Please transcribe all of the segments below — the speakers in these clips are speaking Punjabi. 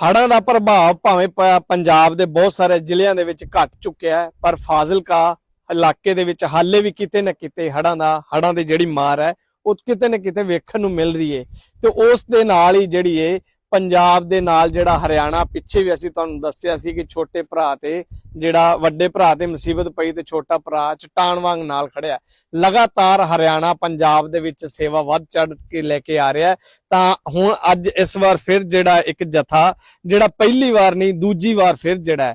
ਹੜ੍ਹਾਂ ਦਾ ਪ੍ਰਭਾਵ ਭਾਵੇਂ ਪੰਜਾਬ ਦੇ ਬਹੁਤ ਸਾਰੇ ਜ਼ਿਲ੍ਹਿਆਂ ਦੇ ਵਿੱਚ ਘਟ ਚੁੱਕਿਆ ਹੈ, ਪਰ ਫਾਜ਼ਿਲਕਾ ਇਲਾਕੇ ਦੇ ਵਿੱਚ ਹਾਲੇ ਵੀ ਕਿਤੇ ਨਾ ਕਿਤੇ ਹੜ੍ਹਾਂ ਦਾ, ਹੜ੍ਹਾਂ ਦੀ ਜਿਹੜੀ ਮਾਰ ਹੈ, ਉਹ ਕਿਤੇ ਨਾ ਕਿਤੇ ਵੇਖਣ ਨੂੰ ਮਿਲ ਰਹੀ ਹੈ। ਤੇ ਉਸ ਦੇ ਨਾਲ ਹੀ ਜਿਹੜੀ ਏ ਪੰਜਾਬ ਦੇ ਨਾਲ ਜਿਹੜਾ ਹਰਿਆਣਾ, ਪਿੱਛੇ ਵੀ ਅਸੀਂ ਤੁਹਾਨੂੰ ਦੱਸਿਆ ਸੀ ਕਿ ਛੋਟੇ ਭਰਾ ਤੇ ਜਿਹੜਾ ਵੱਡੇ ਭਰਾ ਤੇ ਮੁਸੀਬਤ ਪਈ ਤੇ ਛੋਟਾ ਭਰਾ ਚਟਾਨ ਵਾਂਗ ਨਾਲ ਖੜਿਆ। ਲਗਾਤਾਰ ਹਰਿਆਣਾ ਪੰਜਾਬ ਦੇ ਵਿੱਚ ਸੇਵਾ ਵੱਧ ਚੜ ਕੇ ਲੈ ਕੇ ਆ ਰਿਹਾ ਤਾਂ ਹੁਣ ਅੱਜ ਇਸ ਵਾਰ ਫਿਰ ਜਿਹੜਾ ਇੱਕ ਜਥਾ, ਜਿਹੜਾ ਪਹਿਲੀ ਵਾਰ ਨਹੀਂ, ਦੂਜੀ ਵਾਰ ਫਿਰ ਜਿਹੜਾ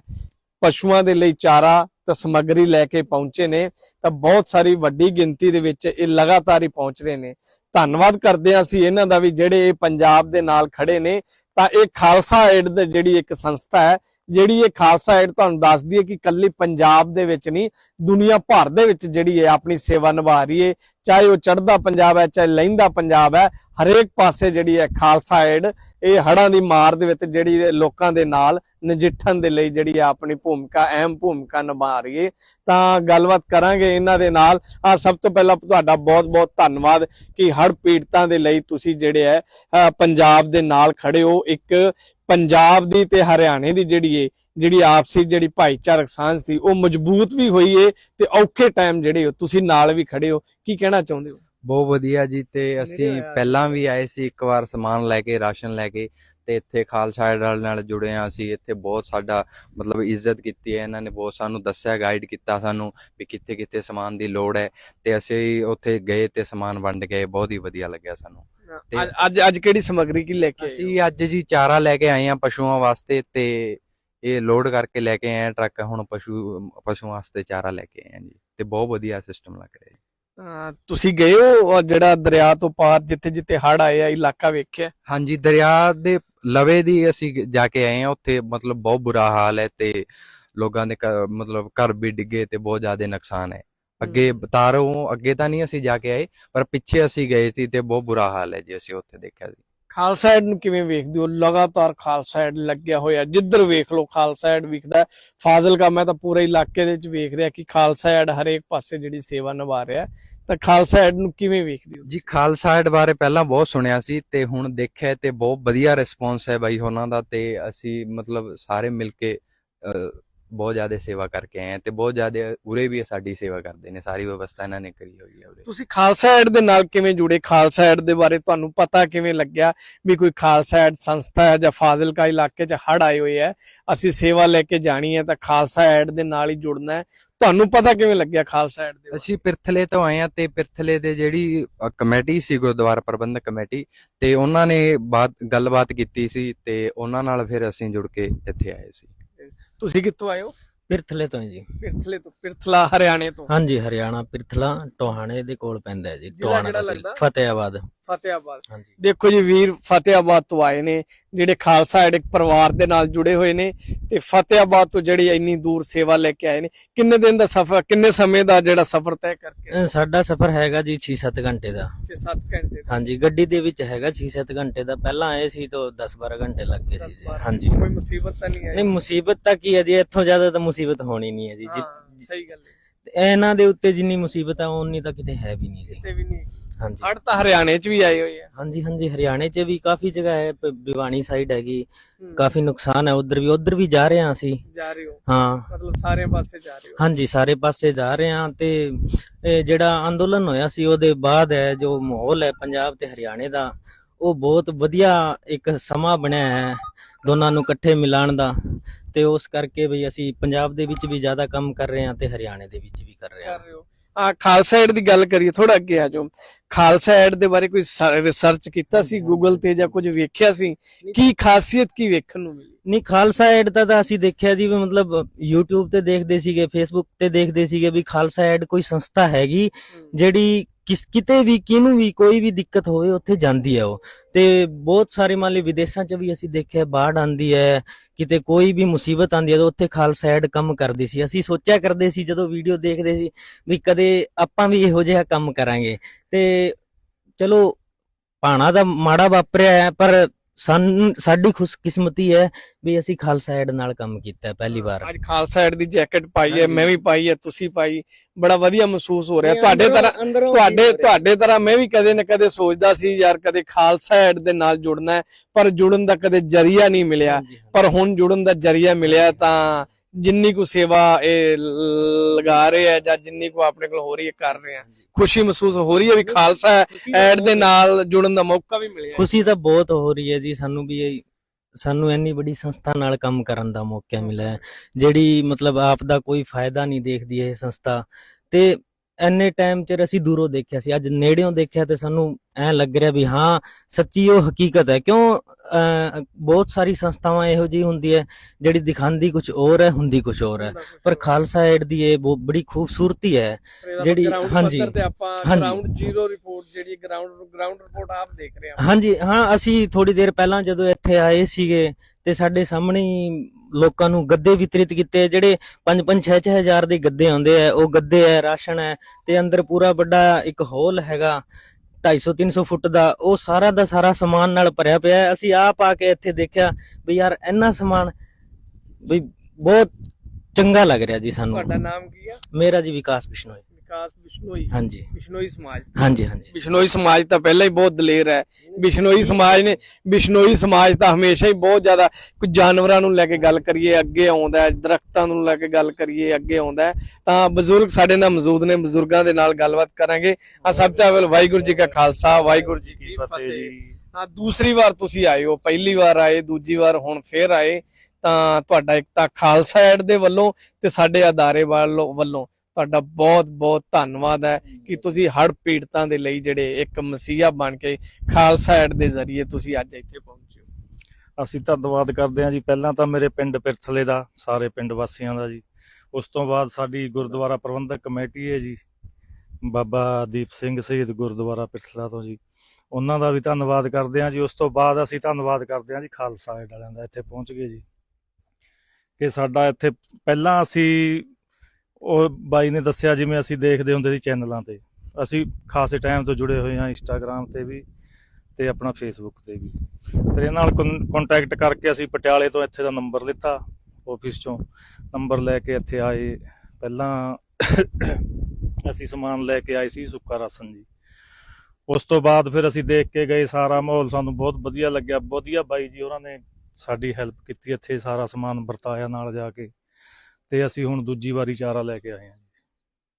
ਪਸ਼ੂਆਂ ਦੇ ਲਈ ਚਾਰਾ ਤੇ ਸਮੱਗਰੀ ਲੈ ਕੇ ਪਹੁੰਚੇ ਨੇ, ਤਾਂ ਬਹੁਤ ਸਾਰੀ ਵੱਡੀ ਗਿਣਤੀ ਦੇ ਵਿੱਚ ਇਹ ਲਗਾਤਾਰ ਹੀ ਪਹੁੰਚ ਰਹੇ ਨੇ। ਧੰਨਵਾਦ ਕਰਦੇ ਹਾਂ ਅਸੀਂ ਇਹਨਾਂ ਦਾ ਵੀ, ਜਿਹੜੇ ਇਹ ਪੰਜਾਬ ਦੇ ਨਾਲ ਖੜੇ ਨੇ, ਤਾਂ ਇਹ ਖਾਲਸਾ ਏਡ ਦੇ ਜਿਹੜੀ ਇੱਕ ਸੰਸਥਾ ਹੈ ਜਿਹੜੀ ਇਹ ਖਾਲਸਾ ਏਡ ਤੁਹਾਨੂੰ ਦੱਸਦੀ ਹੈ ਕਿ ਕੱਲੀ ਪੰਜਾਬ ਦੇ ਵਿੱਚ ਨਹੀਂ ਦੁਨੀਆ ਭਰ ਦੇ ਵਿੱਚ ਜਿਹੜੀ ਹੈ ਆਪਣੀ ਸੇਵਾ ਨਿਭਾ ਰਹੀ ਹੈ। ਚਾਹੇ ਉਹ ਚੜ੍ਹਦਾ ਪੰਜਾਬ ਹੈ ਚਾਹੇ ਲਹਿੰਦਾ ਪੰਜਾਬ ਹੈ ਹਰੇਕ ਪਾਸੇ ਜਿਹੜੀ ਹੈ ਖਾਲਸਾ ਏਡ ਇਹ ਹੜਾਂ ਦੀ ਮਾਰ ਦੇ ਵਿੱਚ ਜਿਹੜੀ ਲੋਕਾਂ ਦੇ ਨਾਲ ਨਜਿੱਠਣ ਦੇ ਲਈ ਜਿਹੜੀ ਹੈ ਆਪਣੀ ਭੂਮਿਕਾ ਅਹਿਮ ਭੂਮਿਕਾ ਨਿਭਾ ਰਹੀ ਹੈ। ਤਾਂ ਗੱਲਬਾਤ ਕਰਾਂਗੇ ਇਹਨਾਂ ਦੇ ਨਾਲ। ਆ ਸਭ ਤੋਂ ਪਹਿਲਾਂ ਤੁਹਾਡਾ ਬਹੁਤ-ਬਹੁਤ ਧੰਨਵਾਦ ਕਿ ਹੜ ਪੀੜਤਾਂ ਦੇ ਲਈ ਤੁਸੀਂ ਜਿਹੜੇ ਹੈ ਅ, ਪੰਜਾਬ ਦੇ ਨਾਲ ਖੜੇ ਹੋ। ਇੱਕ ਪੰਜਾਬ ਦੀ ਤੇ ਹਰਿਆਣੇ ਦੀ ਜਿਹੜੀ ਏ ਜਿਹੜੀ ਆਪਸੀ ਜਿਹੜੀ ਭਾਈਚਾਰਕ ਸਾਂਝ ਸੀ ਉਹ ਮਜ਼ਬੂਤ ਵੀ ਹੋਈ ਏ ਤੇ ਔਖੇ ਟਾਈਮ ਜਿਹੜੇ ਹੋ ਤੁਸੀਂ ਨਾਲ ਵੀ ਖੜੇ ਹੋ ਕੀ ਕਹਿਣਾ ਚਾਹੁੰਦੇ ਹੋ? ਬਹੁਤ ਵਧੀਆ ਜੀ ਤੇ ਅਸੀਂ ਪਹਿਲਾਂ ਵੀ ਆਏ ਸੀ ਇੱਕ ਵਾਰ ਸਮਾਨ ਲੈ ਕੇ ਰਾਸ਼ਨ ਲੈ ਕੇ ਤੇ ਇੱਥੇ ਖਾਲਸਾ ਏਡ ਨਾਲ ਨਾਲ ਜੁੜੇ ਆ ਅਸੀਂ ਇੱਥੇ ਬਹੁਤ ਸਾਡਾ ਮਤਲਬ ਇੱਜ਼ਤ ਕੀਤੀ ਹੈ ਇਹਨਾਂ ਨੇ ਬਹੁਤ ਸਾਨੂੰ ਦੱਸਿਆ ਗਾਈਡ ਕੀਤਾ ਸਾਨੂੰ ਵੀ ਕਿੱਥੇ ਕਿੱਥੇ ਸਮਾਨ ਦੀ ਲੋੜ ਹੈ ਤੇ ਅਸੀਂ ਉੱਥੇ ਗਏ ਤੇ ਸਮਾਨ ਵੰਡ ਕੇ ਬਹੁਤ ਹੀ ਵਧੀਆ ਲੱਗਿਆ ਸਾਨੂੰ। ਤੇ- ਅੱਜ ਅੱਜ ਕਿਹੜੀ ਸਮੱਗਰੀ ਕੀ ਲੈ ਕੇ? ਅਸੀਂ ਅੱਜ ਜੀ ਚਾਰਾ ਲੈ ਕੇ ਆਏ ਆ ਪਸ਼ੂਆਂ ਵਾਸਤੇ ਤੇ ਇਹ ਲੋਡ ਕਰਕੇ ਲੈ ਕੇ ਆਏ ਆ ਟਰੱਕ। ਹੁਣ ਪਸ਼ੂ ਪਸ਼ੂਆਂ ਵਾਸਤੇ ਚਾਰਾ ਲੈ ਕੇ ਆਏ ਆ ਜੀ ਤੇ ਬਹੁਤ ਵਧੀਆ ਸਿਸਟਮ ਲੱਗ ਰਿਹਾ ਜੀ। ਤੁਸੀਂ ਗਏ ਹੋ ਜਿਹੜਾ ਦਰਿਆ ਤੋਂ ਪਾਰ ਜਿੱਥੇ ਜਿੱਥੇ ਹੜ ਆਏ ਆ ਇਲਾਕਾ ਵੇਖਿਆ? ਹਾਂਜੀ ਦਰਿਆ ਦੇ ਲਵੇ ਦੀ ਅਸੀਂ ਜਾ ਕੇ ਆਏ ਆ ਉੱਥੇ ਮਤਲਬ ਬਹੁਤ ਬੁਰਾ ਹਾਲ ਹੈ ਤੇ ਲੋਕਾਂ ਦੇ ਮਤਲਬ ਘਰ ਵੀ ਡਿੱਗੇ ਤੇ ਬਹੁਤ ਜ਼ਿਆਦਾ ਨੁਕਸਾਨ ਹੈ। ਅੱਗੇ ਤਾਰੋਂ ਅੱਗੇ ਤਾਂ ਨਹੀਂ ਅਸੀਂ ਜਾ ਕੇ ਆਏ ਪਰ ਪਿੱਛੇ ਅਸੀਂ ਗਏ ਸੀ ਤੇ ਬਹੁਤ ਬੁਰਾ ਹਾਲ ਹੈ ਜੀ ਅਸੀਂ ਉੱਥੇ ਦੇਖਿਆ ਸੀ ਖਾਲਸਾ ਏਡ ਨੂੰ ਕਿਵੇਂ ਵੇਖਦੇ ਹੋ ਲਗਾਤਾਰ ਖਾਲਸਾ ਏਡ ਲੱਗਿਆ ਹੋਇਆ ਜਿੱਧਰ ਵੇਖ ਲਓ ਖਾਲਸਾ ਏਡ ਵਿਖਦਾ। ਫਾਜ਼ਿਲਕਾ ਮੈਂ ਤਾਂ ਪੂਰੇ ਇਲਾਕੇ ਦੇ ਵਿੱਚ ਵੇਖ ਰਿਹਾ ਕਿ ਖਾਲਸਾ ਏਡ ਹਰੇਕ ਪਾਸੇ ਜਿਹੜੀ ਸੇਵਾ ਨਿਭਾ ਰਿਹਾ। ਤਾਂ ਖਾਲਸਾ ਏਡ ਨੂੰ ਕਿਵੇਂ ਵੇਖਦੇ ਹੋ ਜੀ ਖਾਲਸਾ ਏਡ ਬਾਰੇ ਪਹਿਲਾਂ ਬਹੁਤ ਸੁਣਿਆ ਸੀ ਤੇ ਹੁਣ ਦੇਖਿਆ ਤੇ ਬਹੁਤ ਵਧੀਆ ਰਿਸਪੌਂਸ ਹੈ ਬਾਈ ਉਹਨਾਂ ਦਾ ਤੇ ਅਸੀਂ ਮਤਲਬ ਸਾਰੇ ਮਿਲ ਕੇ ਬਹੁਤ ਜ਼ਿਆਦਾ ਸੇਵਾ ਕਰਕੇ ਆਏ ਹਾਂ ਤੇ ਬਹੁਤ ਜ਼ਿਆਦਾ ਉਰੇ ਵੀ ਸਾਡੀ ਸੇਵਾ ਕਰਦੇ ਨੇ ਸਾਰੀ ਵਿਵਸਥਾ ਇਹਨਾਂ ਨੇ ਕਰੀ ਹੋਈ ਹੈ ਉਰੇ। ਤੁਸੀਂ ਖਾਲਸਾ ਏਡ ਦੇ ਨਾਲ ਕਿਵੇਂ ਜੁੜੇ? ਖਾਲਸਾ ਏਡ ਦੇ ਬਾਰੇ ਤੁਹਾਨੂੰ ਪਤਾ ਕਿਵੇਂ ਲੱਗਿਆ ਵੀ ਕੋਈ ਖਾਲਸਾ ਏਡ ਸੰਸਥਾ ਹੈ ਜਾਂ ਫਾਜ਼ਿਲਕਾ ਇਲਾਕੇ 'ਚ ਹੜ ਆਏ ਹੋਏ ਹੈ ਅਸੀਂ ਸੇਵਾ ਲੈ ਕੇ ਜਾਣੀ ਹੈ ਤਾਂ ਖਾਲਸਾ ਏਡ ਦੇ ਨਾਲ ਹੀ ਜੁੜਨਾ ਹੈ। ਤੁਹਾਨੂੰ ਪਤਾ ਕਿਵੇਂ ਲੱਗਿਆ ਖਾਲਸਾ ਏਡ ਦੇ? ਅਸੀਂ ਪਿਰਥਲੇ ਤੋਂ ਆਏ ਆ ਤੇ ਪਿਰਥਲੇ ਦੇ ਜਿਹੜੀ ਕਮੇਟੀ ਸੀ ਗੁਰਦੁਆਰਾ ਪ੍ਰਬੰਧਕ ਕਮੇਟੀ ਤੇ ਉਹਨਾਂ ਨੇ ਬਾਤ ਗੱਲਬਾਤ ਕੀਤੀ ਸੀ ਤੇ ਉਹਨਾਂ ਨਾਲ ਫਿਰ ਅਸੀਂ ਜੁੜ ਕੇ ਇੱਥੇ ਆਏ ਸੀ। ਤੁਸੀਂ ਕਿੱਥੋਂ ਆਏ ਹੋ? ਪਿਰਥਲੇ ਤੋਂ ਜੀ। ਪਿਰਥਲੇ ਤੋਂ ਪਿਰਥਲਾ ਹਰਿਆਣੇ ਤੋਂ। ਹਾਂਜੀ ਹਰਿਆਣਾ ਪਿਰਥਲਾ ਟੋਹਾਣੇ ਦੇ ਕੋਲ ਪੈਂਦਾ ਹੈ ਜੀ ਜ਼ਿਲ੍ਹਾ ਟੋਹਾਣਾ ਕਿਹੜਾ ਲੱਗਦਾ? ਫਤਿਆਬਾਦ ਫਤਿਆਬਾਦ ਹਾਂਜੀ। ਦੇਖੋ ਜੀ ਵੀਰ ਫਤਿਆਬਾਦ ਤੋਂ ਆਏ ਨੇ ਜਿਹੜੇ ਖਾਲਸਾ ਏਡ ਇੱਕ ਪਰਿਵਾਰ ਦੇ ਨਾਲ ਜੁੜੇ ਹੋਏ ਨੇ ਤੇ ਫਤਿਆਬਾਦ ਤੋਂ ਜਿਹੜੀ ਇੰਨੀ ਦੂਰ ਸੇਵਾ ਲੈ ਕੇ ਆਏ ਨੇ। ਕਿੰਨੇ ਦਿਨ ਦਾ ਸਫ਼ਰ ਕਿੰਨੇ ਸਮੇਂ ਦਾ ਜਿਹੜਾ ਸਫ਼ਰ ਤੈਅ ਕਰਕੇ? ਸਾਡਾ ਸਫ਼ਰ ਹੈਗਾ ਜੀ 6-7 ਘੰਟੇ ਦਾ। 6-7 ਘੰਟੇ ਦਾ। ਹਾਂਜੀ ਗੱਡੀ ਦੇ ਵਿੱਚ ਹੈਗਾ 6-7 ਘੰਟੇ ਦਾ। ਪਹਿਲਾਂ ਆਏ ਸੀ ਤਾਂ 10-12 ਘੰਟੇ ਲੱਗ ਗਏ ਸੀ ਜੀ। 10-12 ਹਾਂਜੀ। ਕੋਈ ਮੁਸੀਬਤ ਤਾਂ ਨਹੀਂ ਆਈ? ਨਹੀਂ ਮੁਸੀਬਤ ਤਾਂ ਕੀ ਹੈ ਜੀ? ਇੱਥੋਂ ਜ਼ਿਆਦਾ ਤਾਂ ਮੁਸੀਬਤ ਹੋਣੀ ਨਹੀਂ ਹੈ ਜੀ ਸਹੀ ਗੱਲ ਹੈ। ਇਹਨਾਂ ਦੇ ਉੱਤੇ ਜਿੰਨੀ ਮੁਸੀਬਤ ਹੈ ਉਨੀ ਤਾਂ ਕਿਤੇ ਹੈ ਵੀ ਨਹੀਂ ਜੀ। ਕਿਤੇ ਵੀ ਨਹੀਂ। ਹਾਂਜੀ। ਹੜ ਤਾਂ ਹਰਿਆਣੇ 'ਚ ਵੀ ਆਏ ਹੋਏ ਆ। ਹਾਂਜੀ ਹਾਂਜੀ ਹਰਿਆਣੇ 'ਚ ਵੀ ਕਾਫੀ ਜਗ੍ਹਾ ਹੈ ਪ- ਭਿਵਾਨੀ ਸਾਈਡ ਹੈਗੀ ਕਾਫੀ ਨੁਕਸਾਨ ਹੈ ਉਧਰ ਵੀ ਉਧਰ ਵੀ ਜਾ ਰਹੇ ਹਾਂ ਅਸੀਂ। ਜਾ ਰਹੇ ਹੋ। ਹਾਂ। ਮਤਲਬ ਸਾਰੇ ਪਾਸੇ ਜਾ ਰਹੇ ਹੋ। ਹਾਂਜੀ ਸਾਰੇ ਪਾਸੇ ਜਾ ਰਹੇ ਹਾਂ ਤੇ ਇਹ ਜਿਹੜਾ ਅੰਦੋਲਨ ਹੋਇਆ ਸੀ ਉਹਦੇ ਬਾਅਦ ਹੈ ਜੋ ਮਾਹੌਲ ਹੈ ਪੰਜਾਬ ਤੇ ਹਰਿਆਣੇ ਦਾ ਉਹ ਬਹੁਤ ਵਧੀਆ ਇੱਕ ਸਮਾਂ ਬਣਿਆ ਹੈ ਦੋਨਾਂ ਨੂੰ ਇਕੱਠੇ ਮਿਲਾਉਣ ਦਾ। ਤੇ ਉਸ ਕਰਕੇ ਵੀ ਅਸੀਂ ਪੰਜਾਬ ਦੇ ਵਿੱਚ ਵੀ ਜ਼ਿਆਦਾ ਕੰਮ ਕਰ ਰਹੇ ਹਾਂ ਤੇ ਹਰਿਆਣੇ ਦੇ ਵਿੱਚ ਵੀ ਕਰ ਰਹੇ ਹਾਂ। ਕਰ ਰਹੇ ਹੋ। ਆ ਖਾਲਸਾ ਏਡ ਦੀ ਗੱਲ ਕਰੀਏ ਥੋੜਾ ਅੱਗੇ ਆ ਜਾਓ। ਖਾਲਸਾ ਏਡ ਦੇ ਬਾਰੇ ਕੋਈ ਰਿਸਰਚ ਕੀਤਾ ਸੀ ਗੂਗਲ ਤੇ ਜਾਂ ਕੁਝ ਵੇਖਿਆ ਸੀ? ਕੀ ਖਾਸੀਅਤ ਕੀ ਵੇਖਣ ਨੂੰ ਮਿਲੀ? ਨਹੀਂ ਖਾਲਸਾ ਐਡ ਤਾਂ ਤਾਂ ਅਸੀਂ ਦੇਖਿਆ ਜੀ ਵੀ ਮਤਲਬ YouTube ਤੇ ਦੇਖਦੇ ਸੀਗੇ Facebook ਤੇ ਦੇਖਦੇ ਸੀਗੇ ਵੀ ਖਾਲਸਾ ਐਡ ਕੋਈ ਸੰਸਥਾ ਹੈਗੀ ਜਿਹੜੀ ਕਿਸ ਕਿਤੇ ਵੀ, ਕਿਹਨੂੰ ਵੀ, ਕੋਈ ਵੀ ਦਿੱਕਤ ਹੋਵੇ, ਉੱਥੇ ਜਾਂਦੀ ਹੈ ਉਹ। ਤੇ ਬਹੁਤ ਸਾਰੇ ਮੰਨ ਲਓ ਵਿਦੇਸ਼ਾਂ 'ਚ ਵੀ ਅਸੀਂ ਦੇਖਿਆ, ਬਾੜ ਆਂਦੀ ਹੈ ਕਿਤੇ ਕੋਈ ਵੀ ਮੁਸੀਬਤ ਆਂਦੀ ਹੈ ਤਾਂ ਉੱਥੇ ਖਾਲਸਾ ਐਡ ਕੰਮ ਕਰਦੀ ਸੀ। ਅਸੀਂ ਸੋਚਿਆ ਕਰਦੇ ਸੀ, ਜਦੋਂ ਵੀਡੀਓ ਦੇਖਦੇ ਸੀ, ਵੀ ਕਦੇ ਆਪਾਂ ਵੀ ਇਹੋ ਜਿਹਾ ਕੰਮ ਕਰਾਂਗੇ। ਤੇ ਚਲੋ ਪਾਣਾ ਦਾ ਮਾੜਾ ਵਾਪਰਿਆ ਹੈ ਪਰ ਸਾਨੂੰ ਸਾਡੀ ਖੁਸ਼ਕਿਸਮਤੀ ਹੈ ਵੀ ਅਸੀਂ ਖਾਲਸਾ ਐਡ ਨਾਲ ਕੰਮ ਕੀਤਾ ਹੈ ਪਹਿਲੀ ਵਾਰ ਅੱਜ ਖਾਲਸਾ ਐਡ ਦੀ ਜੈਕਟ ਪਾਈ ਹੈ। ਮੈਂ ਵੀ ਪਾਈ ਹੈ ਤੁਸੀਂ ਪਾਈ ਬੜਾ ਵਧੀਆ ਮਹਿਸੂਸ ਹੋ ਰਿਹਾ ਤੁਹਾਡੇ ਤਰ੍ਹਾਂ ਤੁਹਾਡੇ। ਤੁਹਾਡੇ ਤਰ੍ਹਾਂ ਮੈਂ ਵੀ ਕਦੇ ਨਾ ਕਦੇ ਸੋਚਦਾ ਸੀ ਯਾਰ ਕਦੇ ਖਾਲਸਾ ਐਡ ਦੇ ਨਾਲ ਜੁੜਨਾ ਪਰ ਜੁੜਨ ਦਾ ਕਦੇ ਜਰੀਆ ਨਹੀਂ ਮਿਲਿਆ। ਪਰ ਹੁਣ ਜੁੜਨ ਦਾ ਜਰੀਆ ਮਿਲਿਆ ਤਾਂ ਜਿੰਨੀ ਕੁ ਸੇਵਾ ਇਹ ਲਗਾ ਰਹੇ ਆ ਜਾਂ ਜਿੰਨੀ ਕੁ ਆਪਣੇ ਕੋਲ ਹੋ ਰਹੀ ਹੈ ਕਰ ਰਹੇ ਆ। ਖੁਸ਼ੀ ਮਹਿਸੂਸ ਹੋ ਰਹੀ ਹੈ ਵੀ ਖਾਲਸਾ ਐਡ ਦੇ ਨਾਲ ਜੁੜਨ ਦਾ ਮੌਕਾ ਵੀ ਮਿਲਿਆ। ਖੁਸ਼ੀ ਤਾਂ ਬਹੁਤ ਹੋ ਰਹੀ ਹੈ ਜੀ ਸਾਨੂੰ ਵੀ ਸਾਨੂੰ ਇੰਨੀ ਵੱਡੀ ਸੰਸਥਾ ਨਾਲ ਕੰਮ ਕਰਨ ਦਾ ਮੌਕਾ ਮਿਲਿਆ ਜਿਹੜੀ ਮਤਲਬ ਆਪ ਦਾ ਕੋਈ ਫਾਇਦਾ ਨਹੀਂ ਦੇਖਦੀ ਇਹ ਸੰਸਥਾ। ਤੇ ਐਨੇ ਟਾਈਮ ਚ ਅਸੀਂ ਦੂਰੋਂ ਦੇਖਿਆ ਸੀ। ਅੱਜ ਨੇੜਿਓਂ ਦੇਖਿਆ ਤੇ ਸਾਨੂੰ ਐ ਲੱਗ ਰਿਹਾ ਵੀ ਹਾਂ ਸੱਚੀ ਉਹ ਹਕੀਕਤ ਹੈ। ਕਿਉਂ? ਬਹੁਤ ਸਾਰੀ ਸੰਸਥਾਵਾਂ ਇਹੋ ਜਿਹੀ ਹੁੰਦੀ ਹੈ ਜਿਹੜੀ ਦਿਖਾਉਂਦੀ ਕੁਝ ਹੋਰ ਹੈ ਹੁੰਦੀ ਕੁਝ ਹੋਰ ਹੈ। ਪਰ ਖਾਲਸਾ ਏਡ ਦੀ ਇਹ ਬਹੁਤ ਬੜੀ ਖੂਬਸੂਰਤੀ ਹੈ ਜਿਹੜੀ- ਹਾਂਜੀ। ਪੱਧਰ ਤੇ ਆਪਾਂ ਹਾਂਜੀ। ਗਰਾਊਂਡ ਜ਼ੀਰੋ ਰਿਪੋਰਟ ਜਿਹੜੀ ਗਰਾਊਂਡ ਗਰਾਊਂਡ ਰਿਪੋਰਟ ਆਪ ਦੇਖ ਰਹੇ ਹਾਂ। ਹਾਂਜੀ ਹਾਂ ਅਸੀਂ ਥੋੜੀ ਦੇਰ ਪਹਿਲਾਂ ਜਦੋਂ ਇੱਥੇ ਆਏ ਸੀਗੇ ਤੇ ਸਾਡੇ ਸਾਹਮਣੇ ਲੋਕਾਂ ਨੂੰ ਗੱਦੇ ਵਿਤਰਿਤ ਕੀਤੇ। ਜਿਹੜੇ 5-5 6-6 ਹਜ਼ਾਰ ਦੇ ਗੱਦੇ ਆਉਂਦੇ ਆ ਉਹ ਗੱਦੇ ਹੈ ਰਾਸ਼ਨ ਹੈ ਤੇ ਅੰਦਰ ਪੂਰਾ ਵੱਡਾ ਇੱਕ ਹੋਲ ਹੈਗਾ 250-300 ਫੁੱਟ ਦਾ ਉਹ ਸਾਰਾ ਦਾ ਸਾਰਾ ਸਮਾਨ ਨਾਲ ਭਰਿਆ ਪਿਆ ਹੈ। ਅਸੀਂ ਆਪ ਆ ਕੇ ਇੱਥੇ ਦੇਖਿਆ ਵੀ ਯਾਰ ਇੰਨਾ ਸਮਾਨ ਵੀ ਬਹੁਤ ਚੰਗਾ ਲੱਗ ਰਿਹਾ ਜੀ ਸਾਨੂੰ। ਤੁਹਾਡਾ ਨਾਮ ਕੀ ਆ? ਮੇਰਾ ਜੀ ਵਿਕਾਸ ਬਿਸ਼ਨੋਈ। ਵਿਕਾਸ ਬਿਸ਼ਨੋਈ ਹਾਂਜੀ। ਬਿਸ਼ਨੋਈ ਸਮਾਜ ਹਾਂਜੀ ਹਾਂਜੀ। ਬਿਸ਼ਨੋਈ ਸਮਾਜ ਤਾਂ ਪਹਿਲਾਂ ਹੀ ਬਹੁਤ ਦਲੇਰ ਹੈ। ਬਿਸ਼ਨੋਈ ਸਮਾਜ ਨੇ ਬਿਸ਼ਨੋਈ ਸਮਾਜ ਤਾਂ ਹਮੇਸ਼ਾ ਹੀ ਬਹੁਤ ਜ਼ਿਆਦਾ ਕੋਈ ਜਾਨਵਰਾਂ ਨੂੰ ਲੈ ਕੇ ਗੱਲ ਕਰੀਏ ਅੱਗੇ ਆਉਂਦਾ ਹੈ ਦਰਖਤਾਂ ਨੂੰ ਲੈ ਕੇ ਗੱਲ ਕਰੀਏ ਅੱਗੇ ਆਉਂਦਾ ਹੈ। ਤਾਂ ਬਜ਼ੁਰਗ ਸਾਡੇ ਨਾਲ ਮੌਜੂਦ ਨੇ ਬਜ਼ੁਰਗਾਂ ਦੇ ਨਾਲ ਗੱਲਬਾਤ ਕਰਾਂਗੇ। ਆ ਸਭ ਤੋਂ ਪਹਿਲਾਂ ਵਾਹਿਗੁਰੂ ਜੀ ਕਾ ਖਾਲਸਾ ਵਾਹਿਗੁਰੂ ਜੀ ਕੀ ਫਤਿਹ ਹਾਂ ਦੂਸਰੀ ਵਾਰ ਤੁਸੀਂ ਆਏ ਹੋ ਪਹਿਲੀ ਵਾਰ ਆਏ ਦੂਜੀ ਵਾਰ ਹੁਣ ਫੇਰ ਆਏ। ਤਾਂ ਤੁਹਾਡਾ ਇੱਕ ਤਾਂ ਖਾਲਸਾ ਐਡ ਦੇ ਵੱਲੋਂ ਤੇ ਸਾਡੇ ਅਦਾਰੇ ਵੱਲੋਂ ਵੱਲੋਂ। ਤੁਹਾਡਾ ਬਹੁਤ ਬਹੁਤ ਧੰਨਵਾਦ ਹੈ ਕਿ ਤੁਸੀਂ ਹੜ ਪੀੜਤਾਂ ਦੇ ਲਈ ਜਿਹੜੇ ਇੱਕ ਮਸੀਹਾ ਬਣ ਕੇ ਖਾਲਸਾ ਐਡ ਦੇ ਜ਼ਰੀਏ ਤੁਸੀਂ ਅੱਜ ਇੱਥੇ ਪਹੁੰਚੇ ਹੋ। ਅਸੀਂ ਧੰਨਵਾਦ ਕਰਦੇ ਹਾਂ ਜੀ। ਪਹਿਲਾਂ ਤਾਂ ਮੇਰੇ ਪਿੰਡ ਪਿਰਥਲੇ ਦਾ ਸਾਰੇ ਪਿੰਡ ਵਾਸੀਆਂ ਦਾ ਜੀ। ਉਸ ਤੋਂ ਬਾਅਦ ਸਾਡੀ ਗੁਰਦੁਆਰਾ ਪ੍ਰਬੰਧਕ ਕਮੇਟੀ ਹੈ ਜੀ। ਬਾਬਾ ਦੀਪ ਸਿੰਘ ਸ਼ਹੀਦ ਗੁਰਦੁਆਰਾ ਪਿਰਥਲਾ ਤੋਂ ਜੀ। ਉਹਨਾਂ ਦਾ ਵੀ ਧੰਨਵਾਦ ਕਰਦੇ ਹਾਂ ਜੀ। ਉਸ ਤੋਂ ਬਾਅਦ ਅਸੀਂ ਧੰਨਵਾਦ ਕਰਦੇ ਹਾਂ ਜੀ ਖਾਲਸਾ ਏਡ ਵਾਲਿਆਂ ਦਾ। ਇੱਥੇ ਪਹੁੰਚ ਗਏ ਜੀ। ਕਿ ਸਾਡਾ ਇੱਥੇ ਪਹਿਲਾਂ ਅਸੀਂ ਉਹ ਬਾਈ ਨੇ ਦੱਸਿਆ ਜਿਵੇਂ ਅਸੀਂ ਦੇਖਦੇ ਹੁੰਦੇ ਸੀ ਚੈਨਲਾਂ ਤੇ। ਅਸੀਂ ਖਾਸੇ ਟਾਈਮ ਤੋਂ ਜੁੜੇ ਹੋਏ ਹਾਂ ਇੰਸਟਾਗ੍ਰam ਤੇ ਵੀ ਤੇ ਆਪਣਾ ਫੇਸਬੁੱਕ ਤੇ ਵੀ। ਫਿਰ ਇਹਨਾਂ ਨਾਲ ਕੰਟੈਕਟ ਕਰਕੇ ਅਸੀਂ ਪਟਿਆਲੇ ਤੋਂ ਇੱਥੇ ਦਾ ਨੰਬਰ ਲਿੱਤਾ ਆਫਿਸ ਚੋਂ। ਨੰਬਰ ਲੈ ਕੇ ਇੱਥੇ ਆਏ। ਪਹਿਲਾਂ ਅਸੀਂ ਸਮਾਨ ਲੈ ਕੇ ਆਏ ਸੀ ਸੁੱਕਾ ਰਾਸ਼ਨ ਜੀ। ਉਸ ਤੋਂ ਬਾਅਦ ਫਿਰ ਅਸੀਂ ਦੇਖ ਕੇ ਗਏ, ਸਾਰਾ ਮਾਹੌਲ ਸਾਨੂੰ ਬਹੁਤ ਵਧੀਆ ਲੱਗਿਆ। ਵਧੀਆ ਬਾਈ ਜੀ, ਉਹਨਾਂ ਨੇ ਸਾਡੀ ਹੈਲਪ ਕੀਤੀ ਇੱਥੇ ਸਾਰਾ ਸਮਾਨ ਵਰਤਾਇਆ ਨਾਲ ਜਾ ਕੇ। ਤੇ ਅਸੀਂ ਹੁਣ ਦੂਜੀ ਵਾਰੀ ਚਾਰਾ ਲੈ ਕੇ ਆਏ ਹਾਂ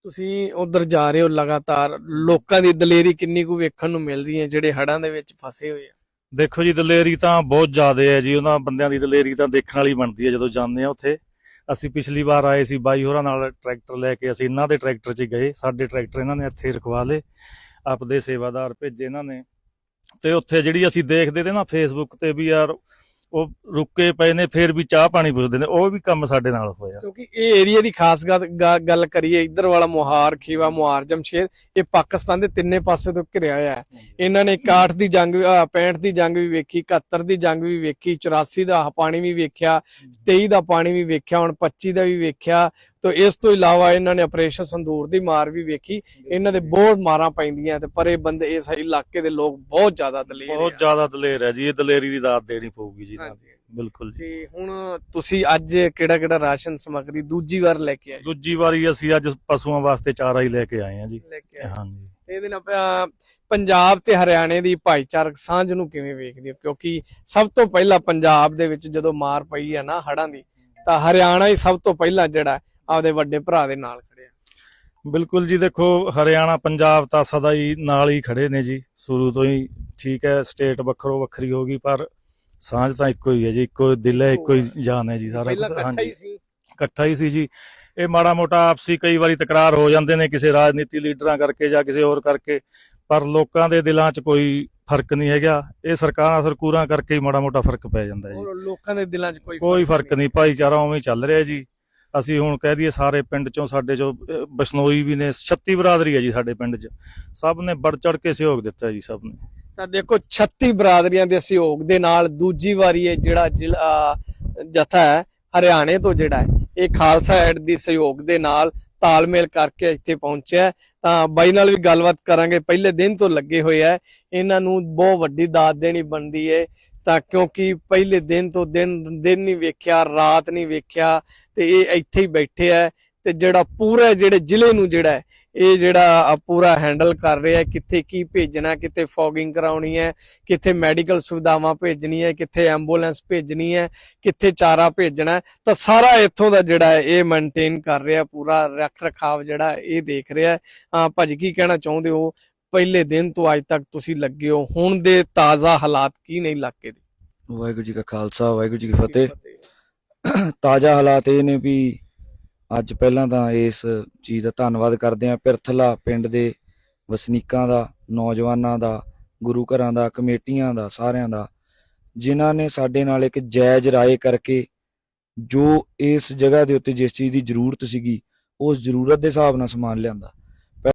ਤੁਸੀਂ ਉਧਰ ਜਾ ਰਹੇ ਹੋ ਲਗਾਤਾਰ ਲੋਕਾਂ ਦੀ ਦਲੇਰੀ ਕਿੰਨੀ ਕੁ ਵੇਖਣ ਨੂੰ ਮਿਲ ਰਹੀ ਹੈ ਜਿਹੜੇ ਹੜਾਂ ਦੇ ਵਿੱਚ ਫਸੇ ਹੋਏ ਆ? ਦੇਖੋ ਜੀ ਦਲੇਰੀ ਤਾਂ ਬਹੁਤ ਜ਼ਿਆਦਾ ਹੈ ਜੀ ਉਹਨਾਂ ਬੰਦਿਆਂ ਦੀ ਦਲੇਰੀ ਤਾਂ ਦੇਖਣ ਵਾਲੀ ਬਣਦੀ ਹੈ ਜਦੋਂ ਜਾਂਦੇ ਆ ਉੱਥੇ। ਅਸੀਂ ਪਿਛਲੀ ਵਾਰ ਆਏ ਸੀ ਬਾਈ ਹੋਰਾਂ ਨਾਲ ਟਰੈਕਟਰ ਲੈ ਕੇ ਅਸੀਂ ਇਹਨਾਂ ਦੇ ਟਰੈਕਟਰ 'ਚ ਗਏ ਸਾਡੇ ਟਰੈਕਟਰ ਇਹਨਾਂ ਨੇ ਇੱਥੇ ਰਖਵਾ ਲਏ ਆਪਦੇ ਸੇਵਾਦਾਰ ਭੇਜੇ ਇਹਨਾਂ ਨੇ। ਤੇ ਉੱਥੇ ਜਿਹੜੀ ਅਸੀਂ ਦੇਖਦੇ ਤੇ ਨਾ ਫੇਸਬੁੱਕ ਤੇ ਵੀ ਯਾਰ ਉਹ ਰੁਕੇ ਪਏ ਨੇ, ਫੇਰ ਵੀ ਚਾਹ ਪਾਣੀ ਪੁੱਛਦੇ ਨੇ, ਉਹ ਵੀ ਕੰਮ ਸਾਡੇ ਨਾਲ ਹੋਇਆ। ਕਿਉਂਕਿ ਇਹ ਏਰੀਆ ਦੀ ਖਾਸ ਗੱਲ- ਕਰੀਏ, ਇੱਧਰ ਵਾਲਾ ਮੁਹਾਰ, ਖੀਵਾ ਮੁਹਾਰ, ਜਮਸ਼ੇਰ, ਇਹ ਪਾਕਿਸਤਾਨ ਦੇ ਤਿੰਨੇ ਪਾਸੇ ਤੋਂ ਘਿਰਿਆ ਹੋਇਆ ਹੈ। ਇਹਨਾਂ ਨੇ 61 ਦੀ ਜੰਗ ਵੀ- 65 ਦੀ ਜੰਗ ਵੀ ਵੇਖੀ 71 ਦੀ ਜੰਗ ਵੀ ਵੇਖੀ 84 ਦਾ ਪਾਣੀ ਵੀ ਵੇਖਿਆ 23 ਦਾ ਪਾਣੀ ਵੀ ਵੇਖਿਆ, ਹੁਣ 25 ਦਾ ਵੀ ਵੇਖਿਆ ਤੋਂ ਇਸ ਤੋਂ ਇਲਾਵਾ ਇਹਨਾਂ ਨੇ ਆਪਰੇਸ਼ਨ ਸੰਦੂਰ ਦੀ ਮਾਰ ਵੀ ਵੇਖੀ। ਇਹਨਾਂ ਦੇ ਬਹੁਤ ਮਾਰਾਂ ਪੈਂਦੀਆਂ ਤੇ ਪਰ ਇਹ ਬੰਦੇ ਇਸ ਇਲਾਕੇ ਦੇ ਲੋਕ ਬਹੁਤ ਜ਼ਿਆਦਾ ਦਲੇਰ ਬਹੁਤ ਜ਼ਿਆਦਾ ਦਲੇਰ ਹੈ ਜੀ ਇਹ ਦਲੇਰੀ ਦੀ ਦਾਤ ਦੇਣੀ ਪਊਗੀ ਜੀ। ਬਿਲਕੁਲ ਜੀ। ਤੇ ਹੁਣ ਤੁਸੀਂ ਅੱਜ ਕਿਹੜਾ ਕਿਹੜਾ ਰਾਸ਼ਨ ਸਮੱਗਰੀ ਦੂਜੀ ਵਾਰ ਲੈ ਕੇ ਆਏ? ਦੂਜੀ ਵਾਰੀ ਅਸੀਂ ਅੱਜ ਪਸ਼ੂਆਂ ਵਾਸਤੇ ਚਾਰਾ ਹੀ ਲੈ ਕੇ ਆਏ ਹਾਂ ਜੀ। ਲੈ ਕੇ ਆਏ। ਹਾਂਜੀ। ਇਹਦੇ ਨਾਲ ਪੰਜਾਬ ਤੇ ਹਰਿਆਣੇ ਦੀ ਭਾਈਚਾਰਕ ਸਾਂਝ ਨੂੰ ਕਿਵੇਂ ਵੇਖਦੇ ਹੋ? ਕਿਉਂਕਿ ਸਭ ਤੋਂ ਪਹਿਲਾਂ ਪੰਜਾਬ ਦੇ ਵਿੱਚ ਜਦੋਂ ਮਾਰ ਪਈ ਹੈ ਨਾ ਹੜਾਂ ਦੀ ਤਾਂ ਹਰਿਆਣਾ ਹੀ ਸਭ ਤੋਂ ਪਹਿਲਾਂ ਜਿਹੜਾ ਆਪਦੇ ਵੱਡੇ ਭਰਾ ਦੇ ਨਾਲ ਖੜਿਆ ਬਿਲਕੁਲ ਜੀ ਦੇਖੋ ਹਰਿਆਣਾ ਪੰਜਾਬ ਤਾਂ ਸਦਾ ਹੀ ਨਾਲ ਹੀ ਖੜੇ ਨੇ ਜੀ। ਸ਼ੁਰੂ ਤੋਂ ਹੀ ਠੀਕ ਹੈ ਸਟੇਟ ਵੱਖਰੋ ਵੱਖਰੀ ਹੋ ਗਈ ਪਰ ਸਾਂਝ ਤਾਂ ਇੱਕੋ ਹੀ ਹੈ ਜੀ ਇੱਕੋ ਦਿਲ ਹੈ ਇੱਕੋ ਹੀ ਜਾਨ ਹੈ ਜੀ ਸਾਰਾ ਕੁਝ ਹਾਂਜੀ। ਇਕੱਠਾ ਹੀ ਸੀ ਜੀ। ਇਹ ਮਾੜਾ ਮੋਟਾ ਆਪਸੀ ਕਈ ਵਾਰੀ ਤਕਰਾਰ ਹੋ ਜਾਂਦੇ ਨੇ ਕਿਸੇ ਰਾਜਨੀਤੀ ਲੀਡਰਾਂ ਕਰਕੇ ਜਾਂ ਕਿਸੇ ਹੋਰ ਕਰਕੇ ਪਰ ਲੋਕਾਂ ਦੇ ਦਿਲਾਂ 'ਚ ਕੋਈ ਫ਼ਰਕ ਨਹੀਂ ਹੈਗਾ। ਇਹ ਸਰਕਾਰਾਂ ਸਰਕੂਰਾਂ ਕਰਕੇ ਹੀ ਮਾੜਾ ਮੋਟਾ ਫ਼ਰਕ ਪੈ ਜਾਂਦਾ ਹੈ ਜੀ ਲੋਕਾਂ ਦੇ ਦਿਲਾਂ 'ਚ ਕੋਈ ਕੋਈ ਫ਼ਰਕ ਨਹੀਂ ਭਾਈਚਾਰਾ ਉਵੇਂ ਚੱਲ ਰਿਹਾ ਜੀ। ਅਸੀਂ ਹੁਣ ਕਹਿ ਦਈਏ ਸਾਰੇ ਪਿੰਡ ਚੋਂ ਸਾਡੇ ਚੋਂ ਅਹ, ਬਸ਼ਨੋਈ ਵੀ ਨੇ 36 ਬਰਾਦਰੀ ਹੈ ਜੀ ਸਾਡੇ ਪਿੰਡ 'ਚ। ਸਭ ਨੇ ਬੜ ਚੜ ਕੇ ਸਹਿਯੋਗ ਦਿੱਤਾ ਜੀ ਸਭ ਨੇ। ਤਾਂ ਦੇਖੋ 36 ਬਰਾਦਰੀਆਂ ਦੇ ਸਹਿਯੋਗ ਦੇ ਨਾਲ ਦੂਜੀ ਵਾਰੀ ਇਹ ਜਿਹੜਾ ਜ਼ਿਲ੍ਹਾ ਜਥਾ ਹੈ ਹਰਿਆਣੇ ਤੋਂ ਜਿਹੜਾ ਹੈ ਇਹ ਖਾਲਸਾ ਐਡ ਦੀ ਸਹਿਯੋਗ ਦੇ ਨਾਲ ਤਾਲਮੇਲ ਕਰਕੇ ਇੱਥੇ ਪਹੁੰਚਿਆ ਤਾਂ ਬਾਈ ਨਾਲ ਵੀ ਗੱਲਬਾਤ ਕਰਾਂਗੇ। ਪਹਿਲੇ ਦਿਨ ਤੋਂ ਲੱਗੇ ਹੋਏ ਆ ਇਹਨਾਂ ਨੂੰ ਬਹੁਤ ਵੱਡੀ ਦਾਤ ਦੇਣੀ ਬਣਦੀ ਹੈ। ਤਾਂ ਕਿਉਂਕਿ ਪਹਿਲੇ ਦਿਨ ਤੋਂ ਦਿਨ ਦਿਨ ਨਹੀਂ ਵੇਖਿਆ ਰਾਤ ਨਹੀਂ ਵੇਖਿਆ ਤੇ ਇਹ ਇੱਥੇ ਹੀ ਬੈਠੇ ਆ ਤੇ ਜਿਹੜਾ ਪੂਰਾ ਜਿਹੜੇ ਜ਼ਿਲ੍ਹੇ ਨੂੰ ਜਿਹੜਾ ਹੈ, ਇਹ ਜਿਹੜਾ ਆ ਪੂਰਾ ਹੈਂਡਲ ਕਰ ਰਿਹਾ ਹੈ ਕਿੱਥੇ ਕੀ ਭੇਜਣਾ ਕਿੱਥੇ ਫੌਗਿੰਗ ਕਰਾਉਣੀ ਹੈ ਕਿੱਥੇ ਮੈਡੀਕਲ ਸੁਵਿਧਾਵਾਂ ਭੇਜਣੀ ਹੈ ਕਿੱਥੇ ਐਂਬੂਲੈਂਸ ਭੇਜਣੀ ਹੈ ਕਿੱਥੇ ਚਾਰਾ ਭੇਜਣਾ ਤਾਂ ਸਾਰਾ ਇੱਥੋਂ ਦਾ ਜਿਹੜਾ ਇਹ ਮੇਨਟੇਨ ਕਰ ਰਿਹਾ ਪੂਰਾ ਰੱਖ ਰਖਾਵ ਜਿਹੜਾ ਇਹ ਦੇਖ ਰਿਹਾ। ਹਾਂ। ਭਾਜੀ ਕੀ ਕਹਿਣਾ ਚਾਹੁੰਦੇ ਹੋ? ਪਹਿਲੇ ਦਿਨ ਤੋਂ ਅੱਜ ਤੱਕ ਤੁਸੀਂ ਲੱਗੇ ਹੋ ਹੁਣ ਦੇ ਤਾਜ਼ਾ ਹਾਲਾਤ ਕੀ ਨੇ ਇਲਾਕੇ ਦੇ? ਵਾਹਿਗੁਰੂ ਜੀ ਕਾ ਖਾਲਸਾ ਵਾਹਿਗੁਰੂ ਜੀ ਕੀ ਫਤਿਹ। ਤਾਜ਼ਾ ਹਾਲਾਤ ਇਹ ਨੇ ਵੀ ਅੱਜ ਪਹਿਲਾਂ ਤਾਂ ਇਸ ਚੀਜ਼ ਦਾ ਧੰਨਵਾਦ ਕਰਦੇ ਹਾਂ ਪਿਰਥਲਾ ਪਿੰਡ ਦੇ ਵਸਨੀਕਾਂ ਦਾ, ਨੌਜਵਾਨਾਂ ਦਾ, ਗੁਰੂ ਘਰਾਂ ਦਾ, ਕਮੇਟੀਆਂ ਦਾ, ਸਾਰਿਆਂ ਦਾ, ਜਿਨ੍ਹਾਂ ਨੇ ਸਾਡੇ ਨਾਲ ਇੱਕ ਜਾਇਜ਼ ਰਾਏ ਕਰਕੇ ਜੋ ਇਸ ਜਗ੍ਹਾ ਦੇ ਉੱਤੇ ਜਿਸ ਚੀਜ਼ ਦੀ ਜ਼ਰੂਰਤ ਸੀਗੀ, ਉਸ ਜ਼ਰੂਰਤ ਦੇ ਹਿਸਾਬ ਨਾਲ ਸਮਾਨ ਲਿਆਂਦਾ।